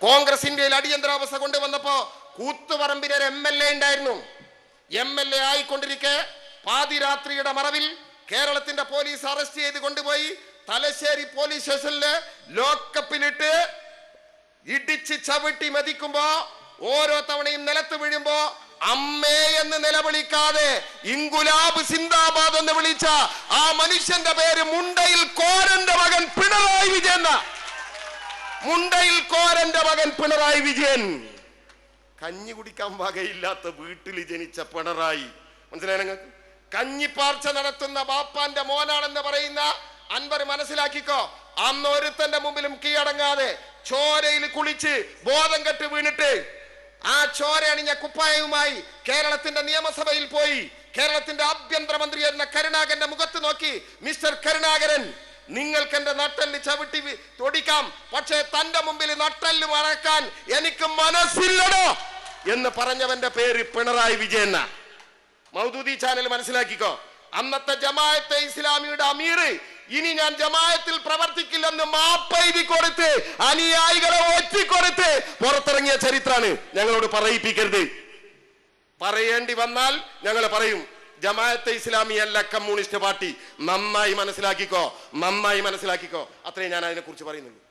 കോൺഗ്രസ് ഇന്ത്യയിൽ അടിയന്തരാവസ്ഥ കൊണ്ടുവന്നപ്പോ കൂത്തുപറമ്പിന് ഒരു എം എൽ എ ഉണ്ടായിരുന്നു എം എൽ എ ആയിക്കൊണ്ടിരിക്കെ പാതിരാത്രിയുടെ മറവിൽ കേരളത്തിന്റെ പോലീസ് അറസ്റ്റ് ചെയ്ത് കൊണ്ടുപോയി തലശ്ശേരി പോലീസ് സ്റ്റേഷനിൽ ലോക്കപ്പിലിട്ട് ഇടിച്ച് ചവിട്ടി മതിക്കുമ്പോ ഓരോ തവണയും നിലത്ത് വീഴുമ്പോ അമ്മേ എന്ന് നിലവിളിക്കാതെ ഇംഗുലാബ് സിന്ദാബാദ് എന്ന് വിളിച്ച ആ മനുഷ്യന്റെ പേര് മുണ്ടയിൽ കോരന്റെ മകൻ പിണറായി വിജയൻ എന്നാ. മുണ്ടയിൽ കോരന്റെ മകൻ പിണറായി വിജയൻ. കഞ്ഞി കുടിക്കാൻ വകയില്ലാത്ത വീട്ടിൽ ജനിച്ച പിണറായി. മനസ്സിലായി നിങ്ങൾക്ക്? കഞ്ഞിപ്പാർച്ച നടത്തുന്ന ബാപ്പാന്റെ മോനാണെന്ന് പറയുന്ന അൻവർ മനസ്സിലാക്കിക്കോ? അന്ന് ഒരുത്തന്റെ മുമ്പിലും കീഴടങ്ങാതെ ചോരയിൽ കുളിച്ച് ബോധം കെട്ട് വീണിട്ട് ആ ചോര അണിഞ്ഞ കുപ്പായവുമായി കേരളത്തിന്റെ നിയമസഭയിൽ പോയി. കേരളത്തിന്റെ ആഭ്യന്തരമന്ത്രി എന്ന കരുണാകരന്റെ മുഖത്ത് നോക്കി മിസ്റ്റർ കരുണാകരൻ. നിങ്ങൾക്ക് എന്റെ നട്ടൽ ചവിട്ടി തൊടിക്കാം. പക്ഷേ തന്റെ മുമ്പിൽ നട്ടൽ മറക്കാൻ എനിക്ക് മനസ്സില്ലടോ എന്ന് പറഞ്ഞവന്റെ പേര് പിണറായി വിജയൻ. മൗദൂദി ചാനൽ മനസ്സിലാക്കിക്കോ. അന്നത്തെ ജമായത്തെ ഇസ്ലാമിയുടെ അമീർ ഇനി ഞാൻ ജമായത്തിൽ പ്രവർത്തിക്കില്ലെന്ന് മാപ്പെഴുതി കൊടുത്ത് അനുയായികളെ ഒറ്റിക്കൊടുത്ത് പുറത്തിറങ്ങിയ ചരിത്രാണ് ഞങ്ങളോട് പറയിപ്പിക്കരുത്. പറയേണ്ടി വന്നാൽ ഞങ്ങൾ പറയും. ജമാഅത്തെ ഇസ്ലാമി അല്ല കമ്മ്യൂണിസ്റ്റ് പാർട്ടി. നന്നായി മനസ്സിലാക്കിക്കോ. നന്നായി മനസ്സിലാക്കിക്കോ. അത്രയും ഞാൻ അതിനെ കുറിച്ച് പറയുന്നുള്ളൂ.